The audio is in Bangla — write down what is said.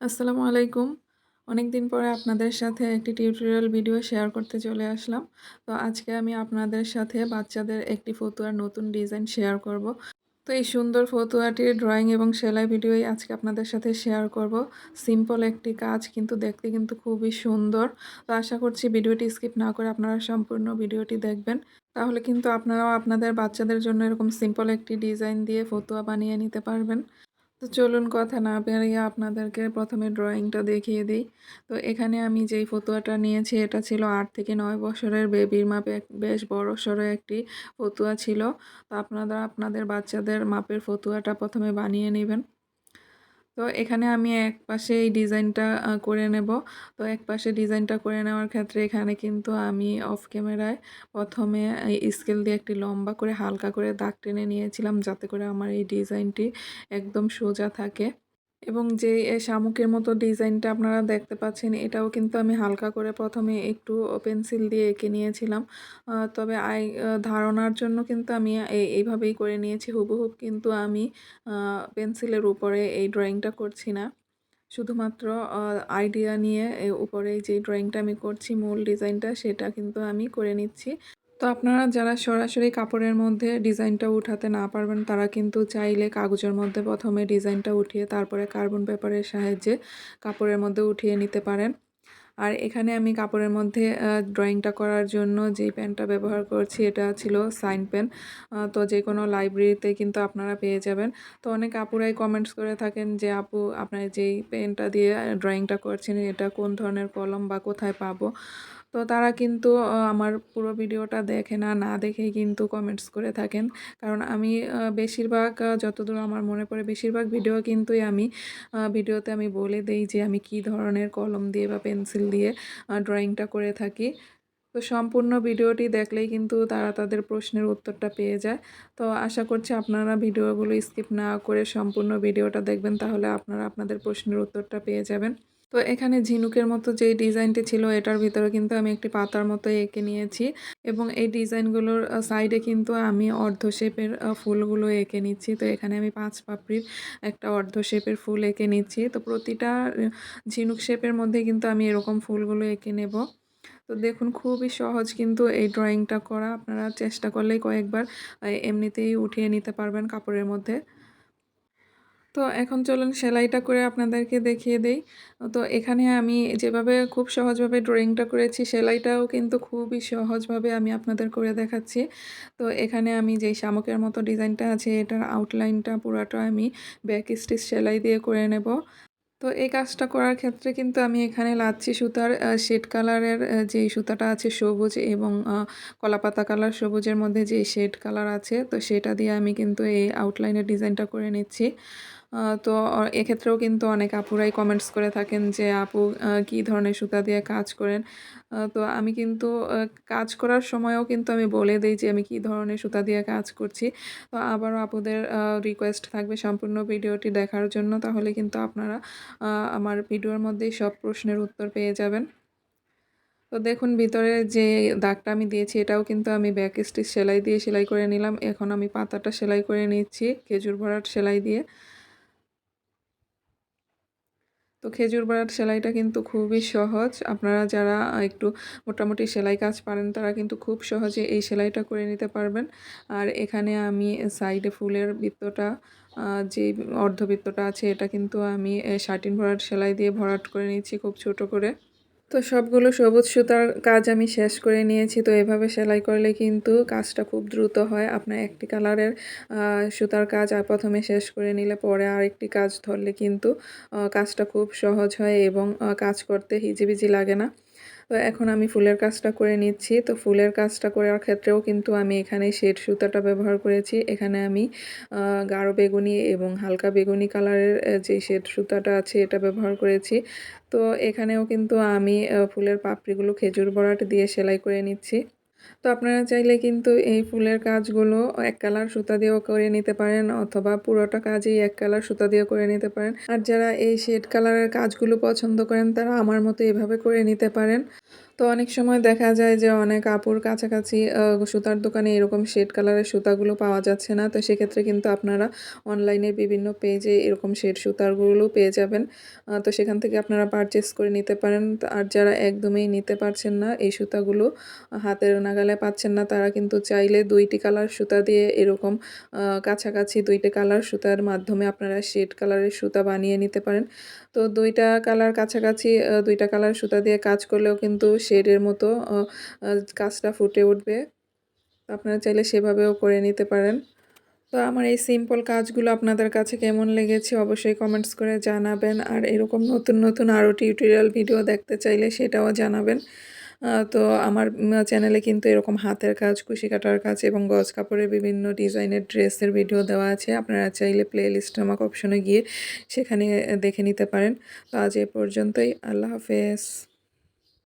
আসসালামু আলাইকুম। অনেক দিন পরে আপনাদের সাথে একটি টিউটোরিয়াল ভিডিও শেয়ার করতে চলে আসলাম। তো আজকে আমি আপনাদের সাথে বাচ্চাদের একটি ফতুয়ার নতুন ডিজাইন শেয়ার করব। তো এই সুন্দর ফতুয়াটির ড্রয়িং এবং সেলাই ভিডিওই আজকে আপনাদের সাথে শেয়ার করব। সিম্পল একটি কাজ, কিন্তু দেখতে কিন্তু খুবই সুন্দর। তো আশা করছি ভিডিওটি স্কিপ না করে আপনারা সম্পূর্ণ ভিডিওটি দেখবেন। তাহলে কিন্তু আপনারাও আপনাদের বাচ্চাদের জন্য এরকম সিম্পল একটি ডিজাইন দিয়ে ফতুয়া বানিয়ে নিতে পারবেন। তো চলুন কথা না পেরিয়ে আপনাদেরকে প্রথমে ড্রয়িংটা দেখিয়ে দিই। তো এখানে আমি যেই ফতুয়াটা নিয়েছি, এটা ছিল আট থেকে নয় বছরের বেবির মাপে বেশ বড় সড়ো একটি ফতুয়া ছিল। তো আপনারা, আপনাদের বাচ্চাদের মাপের ফতুয়াটা প্রথমে বানিয়ে নেবেন। তো এখানে আমি এক পাশে এই ডিজাইনটা করে নেব। তো এক পাশে ডিজাইনটা করে নেওয়ার ক্ষেত্রে এখানে কিন্তু আমি অফ ক্যামেরায় প্রথমে স্কেল দিয়ে একটি লম্বা করে হালকা করে দাগ টেনে নিয়েছিলাম যাতে করে আমার এই ডিজাইনটি একদম সোজা থাকে। এবং যে শামুকের মতো ডিজাইনটা আপনারা দেখতে পাচ্ছেন, এটাও কিন্তু আমি হালকা করে প্রথমে একটু পেন্সিল দিয়ে এঁকে নিয়েছিলাম। তবে আই ধারণার জন্য কিন্তু আমি এইভাবেই করে নিয়েছি। হুবহুব কিন্তু আমি পেন্সিলের উপরে এই ড্রয়িংটা করছি না। শুধুমাত্র আইডিয়া নিয়ে উপরে যে ড্রয়িংটা আমি করছি, মূল ডিজাইনটা, সেটা কিন্তু আমি করে নিচ্ছি। তো আপনারা যারা সরাসরি কাপড়ের মধ্যে ডিজাইনটা উঠাতে না পারবেন, তারা কিন্তু চাইলে কাগজের মধ্যে প্রথমে ডিজাইনটা উঠিয়ে তারপরে কার্বন পেপারের সাহায্যে কাপড়ের মধ্যে উঠিয়ে নিতে পারেন। আর এখানে আমি কাপড়ের মধ্যে ড্রয়িংটা করার জন্য যেই পেনটা ব্যবহার করছি এটা ছিল সাইন পেন। তো যে কোনো লাইব্রেরিতে কিন্তু আপনারা পেয়ে যাবেন। তো অনেক আপুরাই কমেন্টস করে থাকেন যে, আপু, আপনার যেই পেনটা দিয়ে ড্রয়িংটা করছেন, এটা কোন ধরনের কলম বা কোথায় পাবো? তো তারা কিন্তু আমার পুরো ভিডিওটা দেখে না না দেখেই কিন্তু কমেন্টস করে থাকেন। কারণ আমি বেশিরভাগ যতদূর আমার মনে পড়ে বেশিরভাগ ভিডিও কিন্তু আমি ভিডিওতে আমি বলে দেই যে আমি কি ধরনের কলম দিয়ে বা পেন্সিল দিয়ে ড্রয়িংটা করে থাকি। তো সম্পূর্ণ ভিডিওটি দেখলেই কিন্তু তারা তাদের প্রশ্নের উত্তরটা পেয়ে যায়। তো আশা করছি আপনারা ভিডিওগুলো স্কিপ না করে সম্পূর্ণ ভিডিওটা দেখবেন, তাহলে আপনারা আপনাদের প্রশ্নের উত্তরটা পেয়ে যাবেন। তো এখানে ঝিনুকের মতো যেই ডিজাইনটি ছিল, এটার ভিতরে কিন্তু আমি একটি পাতার মতো এঁকে নিয়েছি এবং এই ডিজাইনগুলোর সাইডে কিন্তু আমি অর্ধ শেপের ফুলগুলো এঁকে নিচ্ছি। তো এখানে আমি পাঁচ পাপড়ির একটা অর্ধ শেপের ফুল এঁকে নিচ্ছি। তো প্রতিটা ঝিনুক শেপের মধ্যে কিন্তু আমি এরকম ফুলগুলো এঁকে নেব। তো দেখুন, খুবই সহজ কিন্তু এই ড্রয়িংটা করা। আপনারা চেষ্টা করলেই কয়েকবার এমনিতেই উঠিয়ে নিতে পারবেন কাপড়ের মধ্যে। তো এখন চলুন সেলাইটা করে আপনাদেরকে দেখিয়ে দেই। তো এখানে আমি যেভাবে খুব সহজভাবে ড্রয়িংটা করেছি, সেলাইটাও কিন্তু খুবই সহজভাবে আমি আপনাদের করে দেখাচ্ছি। তো এখানে আমি যেই শামুকের মতো ডিজাইনটা আছে, এটার আউটলাইনটা পুরাটা আমি ব্যাক স্টিচ সেলাই দিয়ে করে নেব। তো এই কাজটা করার ক্ষেত্রে কিন্তু আমি এখানে লাচ্ছি সুতার শেড কালারের যে সুতাটা আছে সবুজ এবং কলাপাতা কালার সবুজের মধ্যে যে শেড কালার আছে, তো সেটা দিয়ে আমি কিন্তু এই আউটলাইনের ডিজাইনটা করে নিচ্ছি। তো এক্ষেত্রেও কিন্তু অনেক আপুরাই কমেন্টস করে থাকেন যে, আপু কি ধরনের সুতা দিয়ে কাজ করেন? তো আমি কিন্তু কাজ করার সময়ও কিন্তু আমি বলে দিই যে, আমি কি ধরনের সুতা দিয়ে কাজ করছি? তো আবারও আপুদের রিকোয়েস্ট থাকবে সম্পূর্ণ ভিডিওটি দেখার জন্য। তাহলে কিন্তু আপনারা আমার ভিডিওর মধ্যেই সব প্রশ্নের উত্তর পেয়ে যাবেন। তো দেখুন, ভিতরে যে দাগটা আমি দিয়েছি, এটাও কিন্তু আমি ব্যাক স্টিচ সেলাই দিয়ে সেলাই করে নিলাম। এখন আমি পাতাটা সেলাই করে নিচ্ছি, খেজুর ভরাট সেলাই দিয়ে। তো খেজুর বাড়ার সেলাইটা কিন্তু খুবই সহজ। আপনারা যারা একটু মোটামুটি সেলাই কাজ পারেন, তারা কিন্তু খুব সহজে এই সেলাইটা করে নিতে পারবেন। আর এখানে আমি সাইডে ফুলের বৃত্তটা যে অর্ধবৃত্তটা আছে, এটা কিন্তু আমি শার্টিন ভরাট সেলাই দিয়ে ভরাট করে নিচ্ছি খুব ছোট করে। তো সবগুলো সবুজ সুতার কাজ আমি শেষ করে নিয়েছি, তো এভাবে সেলাই করলে কিন্তু কাজটা খুব দ্রুত হয়। আপনার একটি কালারের সুতার কাজ প্রথমে শেষ করে নিলে পরে আরেকটি কাজ ধরলে কিন্তু কাজটা খুব সহজ হয় এবং কাজ করতে হিজিবিজি লাগে না। তো এখন আমি ফুলের কাজটা করে নিচ্ছি। তো ফুলের কাজটা করার ক্ষেত্রেও কিন্তু আমি এখানে শেড সুতাটা ব্যবহার করেছি। এখানে আমি গাঢ় বেগুনি এবং হালকা বেগুনি কালারের যে শেড সুতাটা আছে এটা ব্যবহার করেছি। তো এখানেও কিন্তু আমি ফুলের পাপড়িগুলো খেজুর বড়াট দিয়ে সেলাই করে নিচ্ছি। তো আপনারা চাইলে কিন্তু এই ফুলের কাজগুলো এক কালার সুতা দিয়েও করে নিতে পারেন অথবা পুরোটা কাজই এক কালার সুতা দিয়ে করে নিতে পারেন। আর যারা এই শেড কালারের কাজগুলো পছন্দ করেন তারা আমার মতো এভাবে করে নিতে পারেন। তো অনেক সময় দেখা যায় যে অনেক আপুর কাছাকাছি সুতার দোকানে এরকম শেড কালারের সুতাগুলো পাওয়া যাচ্ছে না। তো সেক্ষেত্রে কিন্তু আপনারা অনলাইনে বিভিন্ন পেজে এরকম শেড সুতারগুলো পেয়ে যাবেন। তো সেখান থেকে আপনারা পারচেস করে নিতে পারেন। আর যারা একদমই নিতে পারছেন না, এই সুতাগুলো হাতের নাগালে পাচ্ছেন না, তারা কিন্তু চাইলে দুইটি কালার সুতা দিয়ে এরকম কাছাকাছি দুইটি কালার সুতার মাধ্যমে আপনারা শেড কালারের সুতা বানিয়ে নিতে পারেন। তো দুইটা কালার কাছাকাছি দুইটা কালার সুতা দিয়ে কাজ করলেও কিন্তু শেডের মতো কাজটা ফুটে উঠবে। আপনারা চাইলে সেভাবেও করে নিতে পারেন। তো আমার এই সিম্পল কাজগুলো আপনাদের কাছে কেমন লেগেছে অবশ্যই কমেন্টস করে জানাবেন। আর এরকম নতুন, নতুন আরও টিউটোরিয়াল ভিডিও দেখতে চাইলে সেটাও জানাবেন। তো আমার চ্যানেলে কিন্তু এরকম হাতের কাজ, কুশি কাটার কাজ এবং গজ কাপড়ের বিভিন্ন ডিজাইনের ড্রেসের ভিডিও দেওয়া আছে। আপনারা চাইলে প্লে লিস্ট নামক অপশনে গিয়ে সেখানে দেখে নিতে পারেন। তো আজ এ পর্যন্তই। আল্লাহ হাফেজ।